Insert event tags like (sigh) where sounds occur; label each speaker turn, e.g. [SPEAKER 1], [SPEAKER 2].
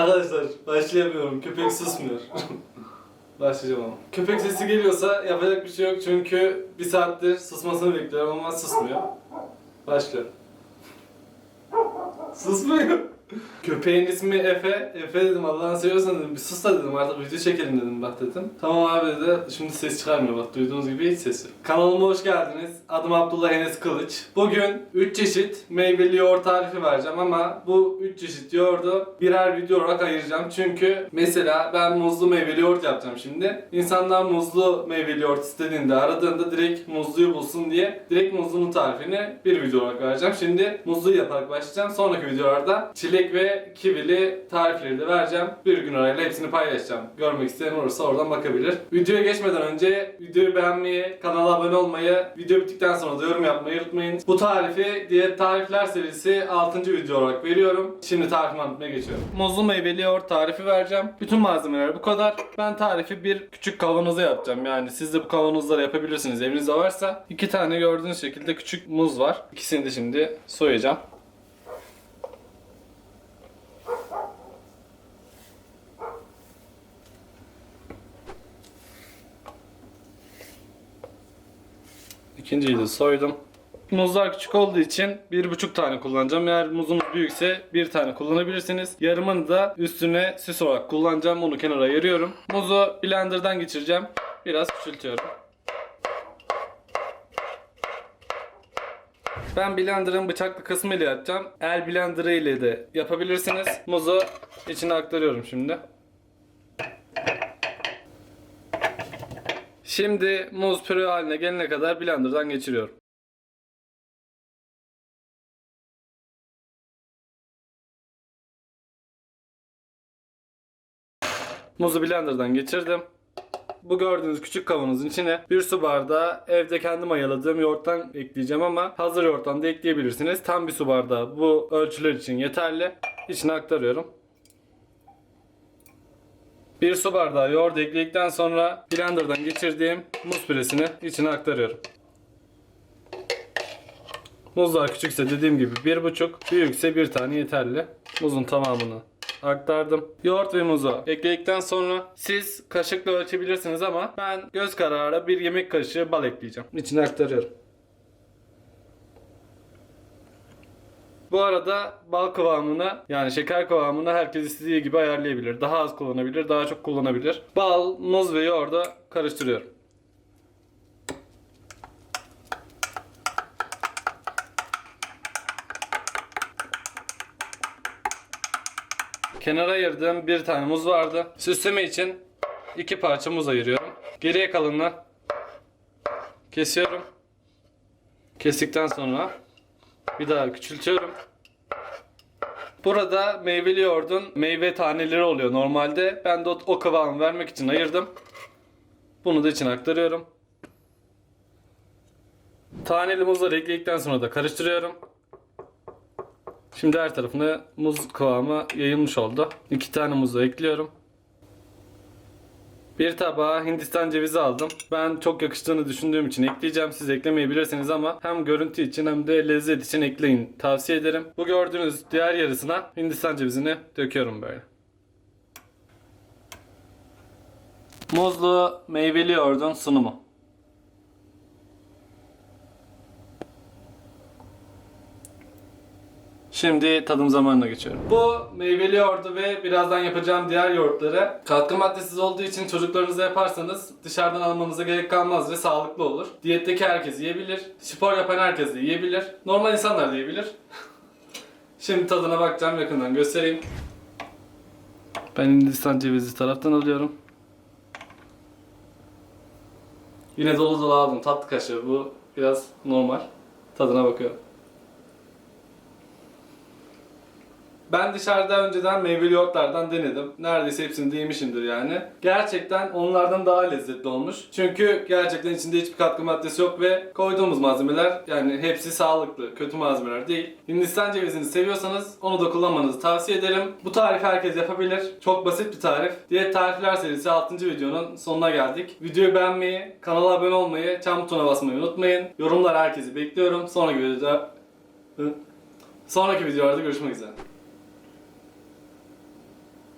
[SPEAKER 1] Arkadaşlar başlayamıyorum. Köpek susmuyor. (laughs) Başlayacağım ama. Köpek sesi geliyorsa yapacak bir şey yok çünkü bir saattir susmasını bekliyorum ama susmuyor. Başla. Susmuyor. Köpeğin ismi Efe. Efe dedim Allah'ını seviyorsan dedim bir sus da dedim artık video çekelim dedim bak dedim. Tamam abi dedi. Şimdi ses çıkarmıyor bak duyduğunuz gibi hiç ses yok. Kanalıma hoş geldiniz. Adım Abdullah Enes Kılıç. Bugün 3 çeşit meyveli yoğurt tarifi vereceğim ama bu 3 çeşit yoğurdu birer video olarak ayıracağım. Çünkü mesela ben muzlu meyveli yoğurt yapacağım şimdi. İnsanlar muzlu meyveli yoğurt istediğinde aradığında direkt muzluyu bulsun diye direkt muzlunun tarifini bir video olarak vereceğim. Şimdi muzluyu yaparak başlayacağım. Sonraki videolarda çilek ve kivili tarifleri de vereceğim. Bir gün arayla hepsini paylaşacağım. Görmek isteyen olursa oradan bakabilir. Videoya geçmeden önce videoyu beğenmeyi, kanala abone olmayı, video bittikten sonra da yorum yapmayı unutmayın. Bu tarifi diyet tarifler serisi 6. video olarak veriyorum. Şimdi tarifimi anlatmaya geçiyorum. Muzlu meyveli yoğurt tarifi vereceğim. Bütün malzemeler bu kadar. Ben tarifi bir küçük kavanoza yapacağım. Yani siz de bu kavanozları yapabilirsiniz evinizde varsa. iki tane gördüğünüz şekilde küçük muz var. İkisini de şimdi soyacağım. İkinciyi de soydum. Muzlar küçük olduğu için bir buçuk tane kullanacağım. Eğer muzunuz büyükse bir tane kullanabilirsiniz. Yarımını da üstüne süs olarak kullanacağım. Onu kenara ayırıyorum. Muzu blenderdan geçireceğim. Biraz küçültüyorum. Ben blenderın bıçaklı kısmı ile yapacağım. El blenderı ile de yapabilirsiniz. Muzu içine aktarıyorum şimdi. Şimdi muz püre haline gelene kadar blenderdan geçiriyorum. Muzu blenderdan geçirdim. Bu gördüğünüz küçük kavanozun içine bir su bardağı evde kendim ayarladığım yoğurttan ekleyeceğim ama hazır yoğurttan da ekleyebilirsiniz. Tam bir su bardağı bu ölçüler için yeterli. İçine aktarıyorum. Bir su bardağı yoğurt ekledikten sonra blenderdan geçirdiğim muz püresini içine aktarıyorum. Muzlar küçükse dediğim gibi bir buçuk, büyükse bir tane yeterli. Muzun tamamını aktardım. Yoğurt ve muzu ekledikten sonra siz kaşıkla ölçebilirsiniz ama ben göz kararı bir yemek kaşığı bal ekleyeceğim. İçine aktarıyorum. Bu arada bal kıvamını yani şeker kıvamını herkes istediği gibi ayarlayabilir. Daha az kullanabilir, daha çok kullanabilir. Bal, muz ve yoğurdu karıştırıyorum. Kenara ayırdığım bir tane muz vardı. Süsleme için iki parça muz ayırıyorum. Geriye kalanını kesiyorum. Kestikten sonra bir daha küçültüyorum. Burada meyveli yoğurdun meyve taneleri oluyor normalde. Ben de o, o kıvamı vermek için ayırdım. Bunu da içine aktarıyorum. Taneli muzları ekledikten sonra da karıştırıyorum. Şimdi her tarafına muz kıvamı yayılmış oldu. İki tane muzu ekliyorum. Bir tabağa Hindistan cevizi aldım. Ben çok yakıştığını düşündüğüm için ekleyeceğim. Siz eklemeyebilirsiniz ama hem görüntü için hem de lezzet için ekleyin. Tavsiye ederim. Bu gördüğünüz diğer yarısına Hindistan cevizini döküyorum böyle. Muzlu meyveli yoğurdun sunumu. Şimdi tadım zamanına geçiyorum. Bu meyveli yoğurdu ve birazdan yapacağım diğer yoğurtları katkı maddesiz olduğu için çocuklarınıza yaparsanız dışarıdan almanıza gerek kalmaz ve sağlıklı olur. Diyetteki herkes yiyebilir. Spor yapan herkes de yiyebilir. Normal insanlar da yiyebilir. (laughs) Şimdi tadına bakacağım yakından göstereyim. Ben Hindistan cevizi taraftan alıyorum. Yine dolu dolu aldım tatlı kaşığı bu biraz normal. Tadına bakıyorum. Ben dışarıda önceden meyveli yoğurtlardan denedim. Neredeyse hepsini yemişimdir yani. Gerçekten onlardan daha lezzetli olmuş. Çünkü gerçekten içinde hiçbir katkı maddesi yok ve koyduğumuz malzemeler yani hepsi sağlıklı, kötü malzemeler değil. Hindistan cevizini seviyorsanız onu da kullanmanızı tavsiye ederim. Bu tarifi herkes yapabilir. Çok basit bir tarif. Diyet tarifler serisi 6. videonun sonuna geldik. Videoyu beğenmeyi, kanala abone olmayı, çan butonuna basmayı unutmayın. Yorumlar herkesi bekliyorum. Sonraki videoda Sonraki videolarda görüşmek üzere.